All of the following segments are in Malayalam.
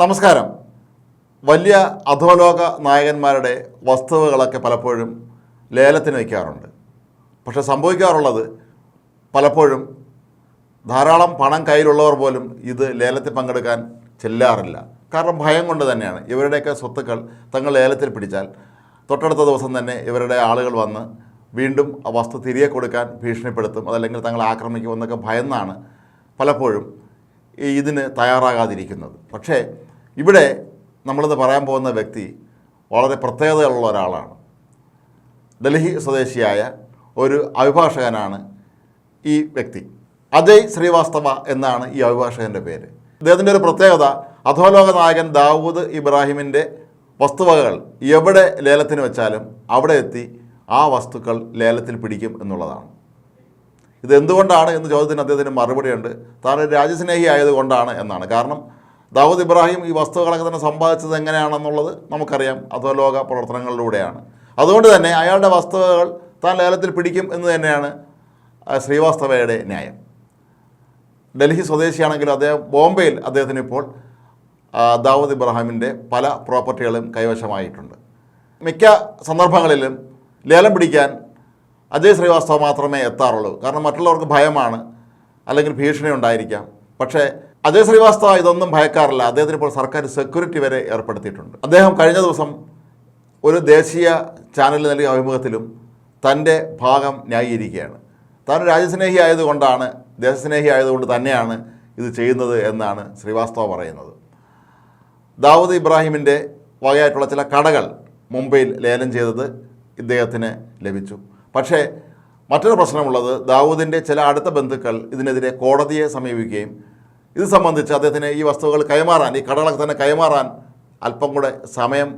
നമസ്കാരം. വലിയ അധോലോക നായകന്മാരുടെ വസ്തുവകളൊക്കെ പലപ്പോഴും ലേലത്തിന് വയ്ക്കാറുണ്ട്. പക്ഷെ സംഭവിക്കാറുള്ളത് പലപ്പോഴും ധാരാളം പണം കയ്യിലുള്ളവർ പോലും ഇത് ലേലത്തിൽ പങ്കെടുക്കാൻ ചെല്ലാറില്ല. കാരണം ഭയം കൊണ്ട് തന്നെയാണ്. ഇവരുടെയൊക്കെ സ്വത്തുക്കൾ തങ്ങൾ ലേലത്തിൽ പിടിച്ചാൽ തൊട്ടടുത്ത ദിവസം തന്നെ ഇവരുടെ ആളുകൾ വന്ന് വീണ്ടും ആ വസ്തു തിരികെ കൊടുക്കാൻ ഭീഷണിപ്പെടുത്തും അതല്ലെങ്കിൽ തങ്ങളെ ആക്രമിക്കുമെന്നൊക്കെ ഭയന്നാണ് പലപ്പോഴും ഇതിന് തയ്യാറാകാതിരിക്കുന്നത്. പക്ഷേ ഇവിടെ നമ്മളിന്ന് പറയാൻ പോകുന്ന വ്യക്തി വളരെ പ്രത്യേകതയുള്ള ഒരാളാണ്. ഡൽഹി സ്വദേശിയായ ഒരു അഭിഭാഷകനാണ് ഈ വ്യക്തി. അജയ് ശ്രീവാസ്തവ എന്നാണ് ഈ അഭിഭാഷകന്റെ പേര്. ഇദ്ദേഹത്തിന്റെ ഒരു പ്രത്യേകത അധോലോക നായകൻ ദാവൂദ് ഇബ്രാഹിമിന്റെ വസ്തുവകകൾ എവിടെ ലേലത്തിന് വെച്ചാലും അവിടെ എത്തി ആ വസ്തുക്കൾ ലേലത്തിൽ പിടിക്കും എന്നുള്ളതാണ്. ഇത് എന്തുകൊണ്ടാണ് എന്ന് ചോദ്യത്തിന് അദ്ദേഹത്തിന് മറുപടിയുണ്ട്. താൻ ഒരു രാജ്യസ്നേഹി ആയതുകൊണ്ടാണ് എന്നാണ്. കാരണം ദാവൂദ് ഇബ്രാഹിം ഈ വസ്തുക്കളൊക്കെ തന്നെ സമ്പാദിച്ചത് എങ്ങനെയാണെന്നുള്ളത് നമുക്കറിയാം. അധോലോക പ്രവർത്തനങ്ങളിലൂടെയാണ്. അതുകൊണ്ട് തന്നെ അയാളുടെ വസ്തുവകൾ താൻ ലേലത്തിൽ പിടിക്കും എന്ന് തന്നെയാണ് ശ്രീവാസ്തവയുടെ ന്യായം. ഡൽഹി സ്വദേശിയാണെങ്കിലും അദ്ദേഹം ബോംബെയിൽ അദ്ദേഹത്തിന് ഇപ്പോൾ ദാവൂദ് ഇബ്രാഹിമിന്റെ പല പ്രോപ്പർട്ടികളും കൈവശമായിട്ടുണ്ട്. മിക്ക സന്ദർഭങ്ങളിലും ലേലം പിടിക്കാൻ അജയ് ശ്രീവാസ്തവ മാത്രമേ എത്താറുള്ളൂ. കാരണം മറ്റുള്ളവർക്ക് ഭയമാണ് അല്ലെങ്കിൽ ഭീഷണി ഉണ്ടായിരിക്കാം. പക്ഷേ അജയ് ശ്രീവാസ്തവ ഇതൊന്നും ഭയക്കാറില്ല. അദ്ദേഹത്തിന് ഇപ്പോൾ സർക്കാർ സെക്യൂരിറ്റി വരെ ഏർപ്പെടുത്തിയിട്ടുണ്ട്. അദ്ദേഹം കഴിഞ്ഞ ദിവസം ഒരു ദേശീയ ചാനലിൽ നൽകിയ അഭിമുഖത്തിലും തന്റെ ഭാഗം ന്യായീകരിക്കുകയാണ്. താൻ രാജ്യസ്നേഹി ആയതുകൊണ്ടാണ് ദേശസ്നേഹി ആയതുകൊണ്ട് തന്നെയാണ് ഇത് ചെയ്യുന്നത് എന്നാണ് ശ്രീവാസ്തവ പറയുന്നത്. ദാവൂദ് ഇബ്രാഹിമിന്റെ വകയായിട്ടുള്ള ചില കടകൾ മുംബൈയിൽ ലേലം ചെയ്തത് ഇദ്ദേഹത്തിന് ലഭിച്ചു. പക്ഷേ മറ്റൊരു പ്രശ്നമുള്ളത് ദാവൂദിന്റെ ചില അടുത്ത ബന്ധുക്കൾ ഇതിനെതിരെ കോടതിയെ സമീപിക്കുകയും ഇത് സംബന്ധിച്ച് അദ്ദേഹത്തിന് ഈ വസ്തുക്കൾ കൈമാറാൻ ഈ കടകളൊക്കെ തന്നെ കൈമാറാൻ അല്പം കൂടെ സമയം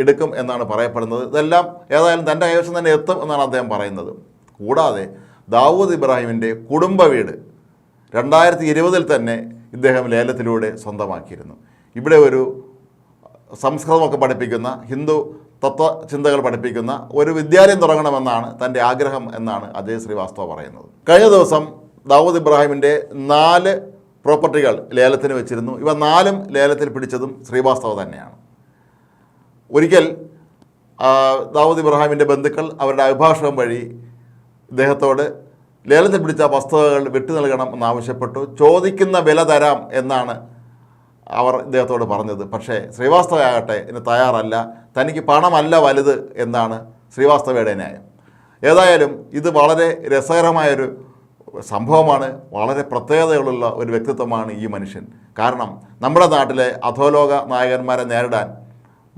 എടുക്കും എന്നാണ് പറയപ്പെടുന്നത്. ഇതെല്ലാം ഏതായാലും തന്റെ കൈവശം തന്നെ എത്തും എന്നാണ് അദ്ദേഹം പറയുന്നത്. കൂടാതെ ദാവൂദ് ഇബ്രാഹിമിന്റെ കുടുംബ വീട് രണ്ടായിരത്തി ഇരുപതിൽ തന്നെ ഇദ്ദേഹം ലേലത്തിലൂടെ സ്വന്തമാക്കിയിരുന്നു. ഇവിടെ ഒരു സംസ്കൃതമൊക്കെ പഠിപ്പിക്കുന്ന ഹിന്ദു തത്വചിന്തകൾ പഠിപ്പിക്കുന്ന ഒരു വിദ്യാലയം തുടങ്ങണമെന്നാണ് തന്റെ ആഗ്രഹം എന്നാണ് അജയ് ശ്രീവാസ്തവ പറയുന്നത്. കഴിഞ്ഞ ദിവസം ദാവൂദ് ഇബ്രാഹിമിന്റെ നാല് പ്രോപ്പർട്ടികൾ ലേലത്തിന് വെച്ചിരുന്നു. ഇവ നാലും ലേലത്തിൽ പിടിച്ചതും ശ്രീവാസ്തവ തന്നെയാണ്. ഒരിക്കൽ ദാവൂദ് ഇബ്രാഹിമിന്റെ ബന്ധുക്കൾ അവരുടെ അഭിഭാഷകം വഴി ഇദ്ദേഹത്തോട് ലേലത്തിൽ പിടിച്ച വസ്തുവകൾ വിട്ടു നൽകണം എന്നാവശ്യപ്പെട്ടു. ചോദിക്കുന്ന വില തരാം എന്നാണ് അവർ ഇദ്ദേഹത്തോട് പറഞ്ഞത്. പക്ഷേ ശ്രീവാസ്തവ ആകട്ടെ ഇതിന് തയ്യാറല്ല. തനിക്ക് പണമല്ല വലുത് എന്നാണ് ശ്രീവാസ്തവയുടെ ന്യായം. ഏതായാലും ഇത് വളരെ രസകരമായൊരു സംഭവമാണ് വളരെ പ്രത്യേകതയുള്ള ഒരു വ്യക്തിത്വമാണ് ഈ മനുഷ്യൻ. കാരണം നമ്മുടെ നാട്ടിലെ അധോലോക നായകന്മാരെ നേരിടാൻ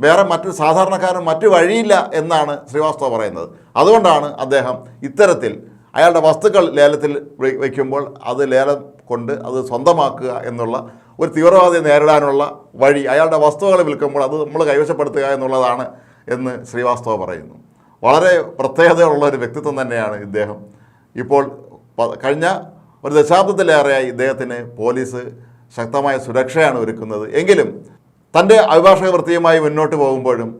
വേറെ മറ്റു സാധാരണക്കാരൻ മറ്റു വഴിയില്ല എന്നാണ് ശ്രീവാസ്തവ പറയുന്നത്. അതുകൊണ്ടാണ് അദ്ദേഹം ഇത്തരത്തിൽ അയാളുടെ വസ്തുക്കൾ ലേലത്തിൽ വയ്ക്കുമ്പോൾ അത് ലേലം കൊണ്ട് അത് സ്വന്തമാക്കുക എന്നുള്ള ഒരു തീവ്രവാദിയെ നേരിടാനുള്ള വഴി അയാളുടെ വസ്തുക്കൾ വിൽക്കുമ്പോൾ അത് നമ്മൾ കൈവശപ്പെടുത്തുക എന്നുള്ളതാണ് എന്ന് ശ്രീവാസ്തവ പറയുന്നു. വളരെ പ്രത്യേകതയുള്ള ഒരു വ്യക്തിത്വം തന്നെയാണ് ഇദ്ദേഹം. ഇപ്പോൾ കഴിഞ്ഞ ഒരു ദശാബ്ദത്തിലേറെയായി ഇദ്ദേഹത്തിന് പോലീസ് ശക്തമായ സുരക്ഷയാണ് ഒരുക്കുന്നത്. എങ്കിലും തന്റെ അഭിഭാഷക വൃത്തിയുമായി മുന്നോട്ട് പോകുമ്പോഴും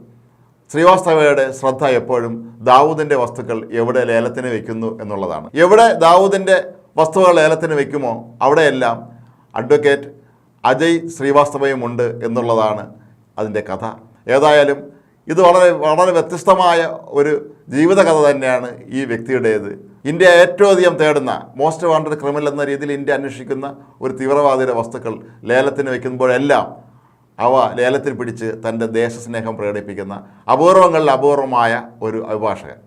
ശ്രീവാസ്തവയുടെ ശ്രദ്ധ എപ്പോഴും ദാവൂദിന്റെ വസ്തുക്കൾ എവിടെ ലേലത്തിന് വെക്കുന്നു എന്നുള്ളതാണ്. എവിടെ ദാവൂദിന്റെ വസ്തുക്കൾ ലേലത്തിന് വെക്കുമോ അവിടെയെല്ലാം അഡ്വക്കേറ്റ് അജയ് ശ്രീവാസ്തവയുമുണ്ട് എന്നുള്ളതാണ് അതിന്റെ കഥ. ഏതായാലും ഇത് വളരെ വളരെ വ്യത്യസ്തമായ ഒരു ജീവിതകഥ തന്നെയാണ് ഈ വ്യക്തിയുടേത്. ഇന്ത്യ ഏറ്റവും അധികം തേടുന്ന മോസ്റ്റ് വാണ്ടഡ് ക്രിമിനൽ എന്ന രീതിയിൽ ഇന്ത്യ അന്വേഷിക്കുന്ന ഒരു തീവ്രവാദിയുടെ വസ്തുക്കൾ ലേലത്തിന് വയ്ക്കുമ്പോഴെല്ലാം അവ ലേലത്തിൽ പിടിച്ച് തന്റെ ദേശസ്നേഹം പ്രകടിപ്പിക്കുന്ന അപൂർവങ്ങളിൽ അപൂർവമായ ഒരു അഭിഭാഷകൻ.